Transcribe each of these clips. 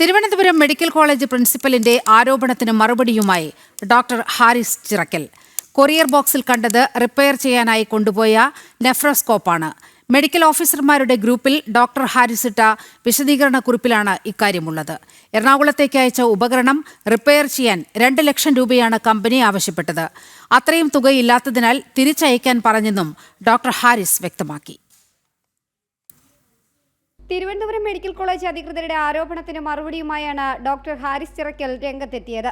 Thiruvananthapuram medical college പ്രിൻസിപ്പലിന്റെ ആരോപണത്തിന് മറുപടിയുമായി doctor Haris Chirakkal. Courier ബോക്സിൽ കണ്ടത് റിപ്പയർ ചെയ്യാനായി കൊണ്ടുപോയ നെഫ്രോസ്കോപ്പാണ്. മെഡിക്കൽ ഓഫീസർമാരുടെ ഗ്രൂപ്പിൽ ഡോക്ടർ ഹാരിസ് ഇട്ട വിശദീകരണ കുറിപ്പിലാണ് ഇക്കാര്യമുള്ളത്. എറണാകുളത്തേക്ക് അയച്ച ഉപകരണം റിപ്പയർ ചെയ്യാൻ രണ്ട് ലക്ഷം രൂപയാണ് കമ്പനി ആവശ്യപ്പെട്ടത്. അത്രയും തുകയില്ലാത്തതിനാൽ തിരിച്ചയക്കാൻ പറഞ്ഞെന്നും ഡോക്ടർ ഹാരിസ് വ്യക്തമാക്കി. തിരുവനന്തപുരം മെഡിക്കൽ കോളേജ് അധികൃതരുടെ ആരോപണത്തിന് മറുപടിയുമായാണ് ഡോക്ടർ ഹാരിസ് ചിറക്കൽ രംഗത്തെത്തിയത്.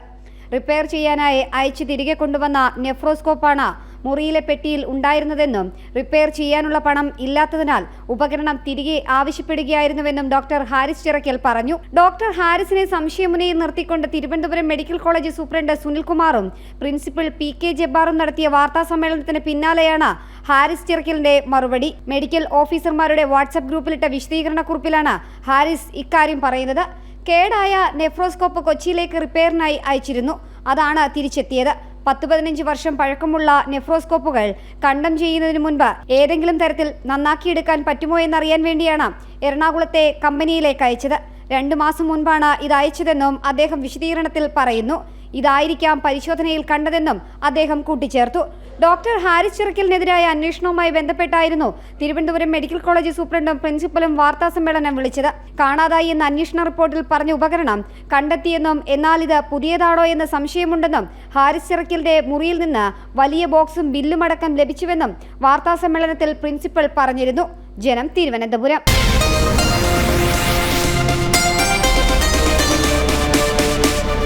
റിപ്പയർ ചെയ്യാനായി അയച്ചു തിരികെ കൊണ്ടുവന്ന നെഫ്രോസ്കോപ്പാണ് മുറിയിലെ പെട്ടിയിൽ ഉണ്ടായിരുന്നതെന്നും റിപ്പയർ ചെയ്യാനുള്ള പണം ഇല്ലാത്തതിനാൽ ഉപകരണം തിരികെ ആവശ്യപ്പെടുകയായിരുന്നുവെന്നും ഡോക്ടർ ഹാരിസ് ചിറക്കൽ പറഞ്ഞു. ഡോക്ടർ ഹാരിസിനെ സംശയമുനയിൽ നിർത്തിക്കൊണ്ട് തിരുവനന്തപുരം മെഡിക്കൽ കോളേജ് സൂപ്രണ്ട് സുനിൽകുമാറും പ്രിൻസിപ്പൽ പി കെ ജബ്ബാറും നടത്തിയ വാർത്താ സമ്മേളനത്തിന് പിന്നാലെയാണ് ഹാരിസ് ചിറക്കലിന്റെ മറുപടി. മെഡിക്കൽ ഓഫീസർമാരുടെ വാട്സപ്പ് ഗ്രൂപ്പിലിട്ട വിശദീകരണക്കുറിപ്പിലാണ് ഹാരിസ് ഇക്കാര്യം പറയുന്നത്. കേടായ നെഫ്രോസ്കോപ്പ് കൊച്ചിയിലേക്ക് റിപ്പയറിനായി അയച്ചിരുന്നു. അതാണ് തിരിച്ചെത്തിയത്. പത്ത് പതിനഞ്ച് വർഷം പഴക്കമുള്ള നെഫ്രോസ്കോപ്പുകൾ കണ്ടം ചെയ്യുന്നതിന് മുൻപ് ഏതെങ്കിലും തരത്തിൽ നന്നാക്കിയെടുക്കാൻ പറ്റുമോ എന്നറിയാൻ വേണ്ടിയാണ് എറണാകുളത്തെ കമ്പനിയിലേക്ക് അയച്ചത്. രണ്ടു മാസം മുൻപാണ് ഇത് അയച്ചതെന്നും അദ്ദേഹം വിശദീകരണത്തിൽ പറയുന്നു. ഇതായിരിക്കാം പരിശോധനയിൽ കണ്ടതെന്നും അദ്ദേഹം കൂട്ടിച്ചേർത്തു. ഡോക്ടർ ഹാരിസ് ചിറക്കലിനെതിരായ അന്വേഷണവുമായി ബന്ധപ്പെട്ടായിരുന്നു തിരുവനന്തപുരം മെഡിക്കൽ കോളേജ് സൂപ്രണ്ടും പ്രിൻസിപ്പലും വാർത്താ സമ്മേളനം വിളിച്ചത്. കാണാതായി എന്ന അന്വേഷണ റിപ്പോർട്ടിൽ പറഞ്ഞ ഉപകരണം കണ്ടെത്തിയെന്നും എന്നാൽ ഇത് പുതിയതാണോ എന്ന് സംശയമുണ്ടെന്നും ഹാരിസ് ചിറക്കലിന്റെ മുറിയിൽ നിന്ന് വലിയ ബോക്സും ബില്ലുമടക്കം ലഭിച്ചുവെന്നും വാർത്താ സമ്മേളനത്തിൽ പ്രിൻസിപ്പൽ പറഞ്ഞിരുന്നു. ജനം തിരുവനന്തപുരം.